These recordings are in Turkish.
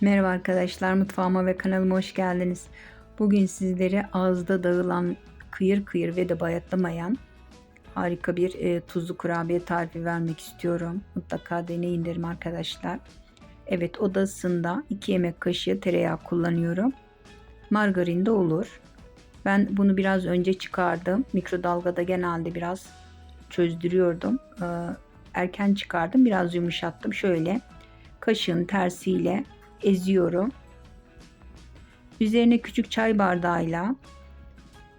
Merhaba arkadaşlar, mutfağıma ve kanalıma hoş geldiniz. Bugün sizlere ağızda dağılan kıyır kıyır ve de bayatlamayan harika bir e, tuzlu kurabiye tarifi vermek istiyorum. Mutlaka deneyin derim arkadaşlar. Evet odasında 2 yemek kaşığı tereyağı kullanıyorum. Margarin de olur. Ben bunu biraz önce çıkardım. Mikrodalgada genelde biraz çözdürüyordum. Ee, erken çıkardım. Biraz yumuşattım. Şöyle kaşığın tersiyle eziyorum. Üzerine küçük çay bardağıyla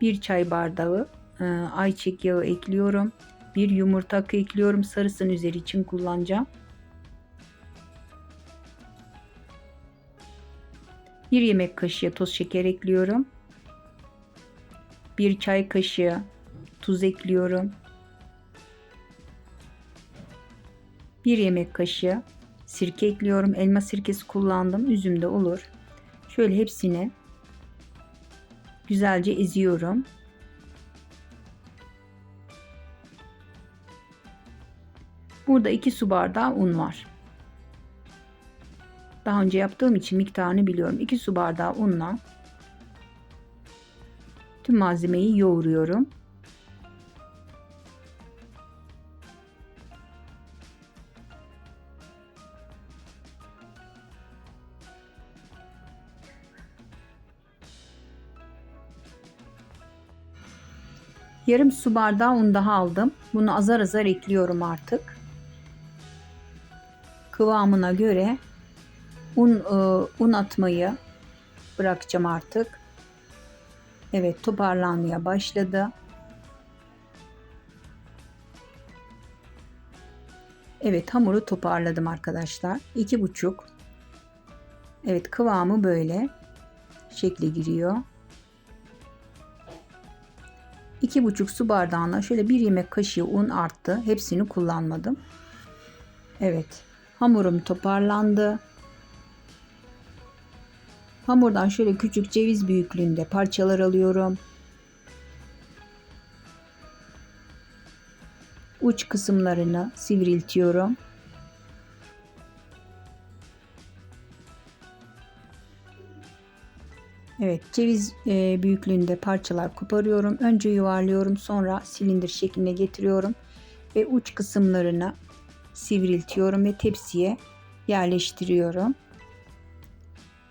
bir çay bardağı e, ayçiçek yağı ekliyorum. Bir yumurta akı ekliyorum. Sarısını üzeri için kullanacağım. Bir yemek kaşığı toz şeker ekliyorum. Bir çay kaşığı tuz ekliyorum. Bir yemek kaşığı sirke ekliyorum. Elma sirkesi kullandım. Üzüm de olur. Şöyle hepsini güzelce eziyorum. Burada 2 su bardağı un var. Daha önce yaptığım için miktarını biliyorum. 2 su bardağı unla tüm malzemeyi yoğuruyorum. Yarım su bardağı un daha aldım. Bunu azar azar ekliyorum artık. Kıvamına göre un e, un atmayı bırakacağım artık. Evet toparlanmaya başladı. Evet hamuru toparladım arkadaşlar. İki buçuk. Evet kıvamı böyle. Şekli giriyor. 2,5 su bardağına şöyle bir yemek kaşığı un arttı. Hepsini kullanmadım. Evet. Hamurum toparlandı. Hamurdan şöyle küçük ceviz büyüklüğünde parçalar alıyorum. Uç kısımlarını sivriltiyorum. Evet ceviz e, büyüklüğünde parçalar koparıyorum. Önce yuvarlıyorum sonra silindir şekline getiriyorum. Ve uç kısımlarını sivriltiyorum ve tepsiye yerleştiriyorum.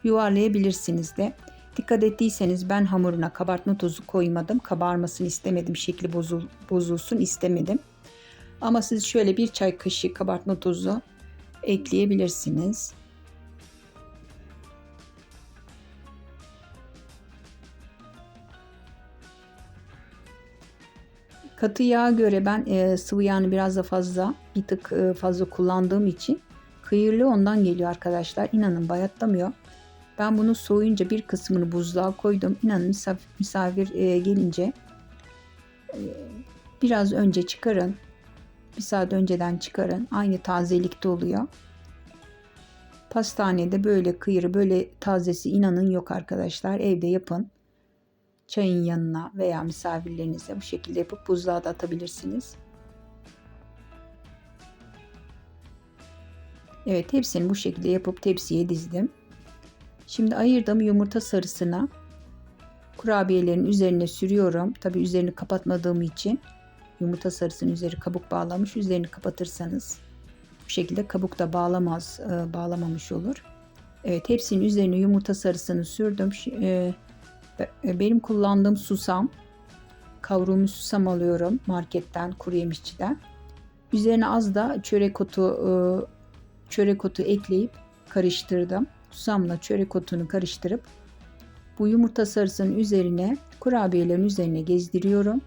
Yuvarlayabilirsiniz de. Dikkat ettiyseniz ben hamuruna kabartma tozu koymadım. Kabarmasını istemedim. Şekli bozul, bozulsun istemedim. Ama siz şöyle bir çay kaşığı kabartma tozu ekleyebilirsiniz. Katı yağa göre ben e, sıvı yağını biraz da fazla bir tık e, fazla kullandığım için kıyırlı ondan geliyor arkadaşlar. İnanın bayatlamıyor. Ben bunu soğuyunca bir kısmını buzluğa koydum. İnanın misafir, misafir e, gelince e, biraz önce çıkarın. Bir saat önceden çıkarın. Aynı tazelikte oluyor. Pastanede böyle kıyırı böyle tazesi inanın yok arkadaşlar. Evde yapın çayın yanına veya misafirlerinize bu şekilde yapıp buzluğa da atabilirsiniz. Evet hepsini bu şekilde yapıp tepsiye dizdim. Şimdi ayırdığım yumurta sarısına kurabiyelerin üzerine sürüyorum. Tabi üzerini kapatmadığım için yumurta sarısının üzeri kabuk bağlamış. Üzerini kapatırsanız bu şekilde kabuk da bağlamaz, e, bağlamamış olur. Evet hepsinin üzerine yumurta sarısını sürdüm. E, benim kullandığım susam kavrulmuş susam alıyorum marketten kuru yemişçiden. Üzerine az da çörek otu e, çörek otu ekleyip karıştırdım. Susamla çörek otunu karıştırıp bu yumurta sarısının üzerine kurabiyelerin üzerine gezdiriyorum.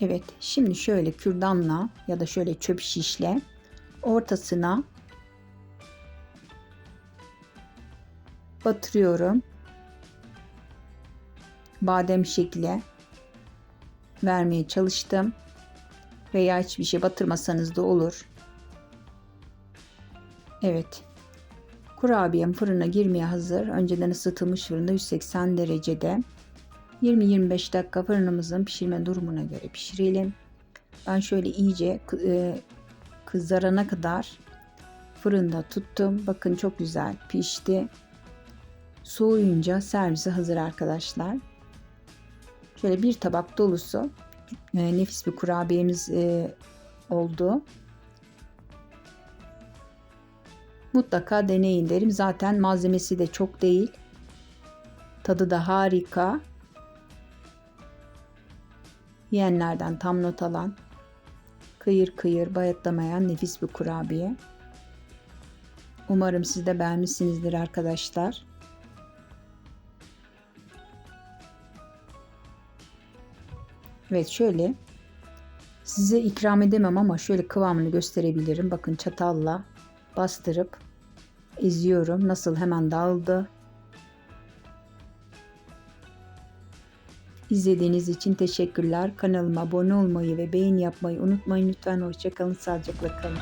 Evet şimdi şöyle kürdanla ya da şöyle çöp şişle ortasına batırıyorum. Badem şekli vermeye çalıştım. Veya hiçbir şey batırmasanız da olur. Evet. Kurabiyem fırına girmeye hazır. Önceden ısıtılmış fırında 180 derecede. 20-25 dakika fırınımızın pişirme durumuna göre pişirelim. Ben şöyle iyice e, kızarana kadar fırında tuttum. Bakın çok güzel pişti. Soğuyunca servise hazır arkadaşlar. Şöyle bir tabak dolusu e, nefis bir kurabiyemiz e, oldu. Mutlaka deneyin derim. Zaten malzemesi de çok değil. Tadı da harika. Yiyenlerden tam not alan, kıyır kıyır bayatlamayan nefis bir kurabiye. Umarım siz de beğenmişsinizdir arkadaşlar. Evet şöyle size ikram edemem ama şöyle kıvamını gösterebilirim. Bakın çatalla bastırıp eziyorum. Nasıl hemen dağıldı. İzlediğiniz için teşekkürler. Kanalıma abone olmayı ve beğeni yapmayı unutmayın lütfen. Hoşçakalın, sağlıcakla kalın.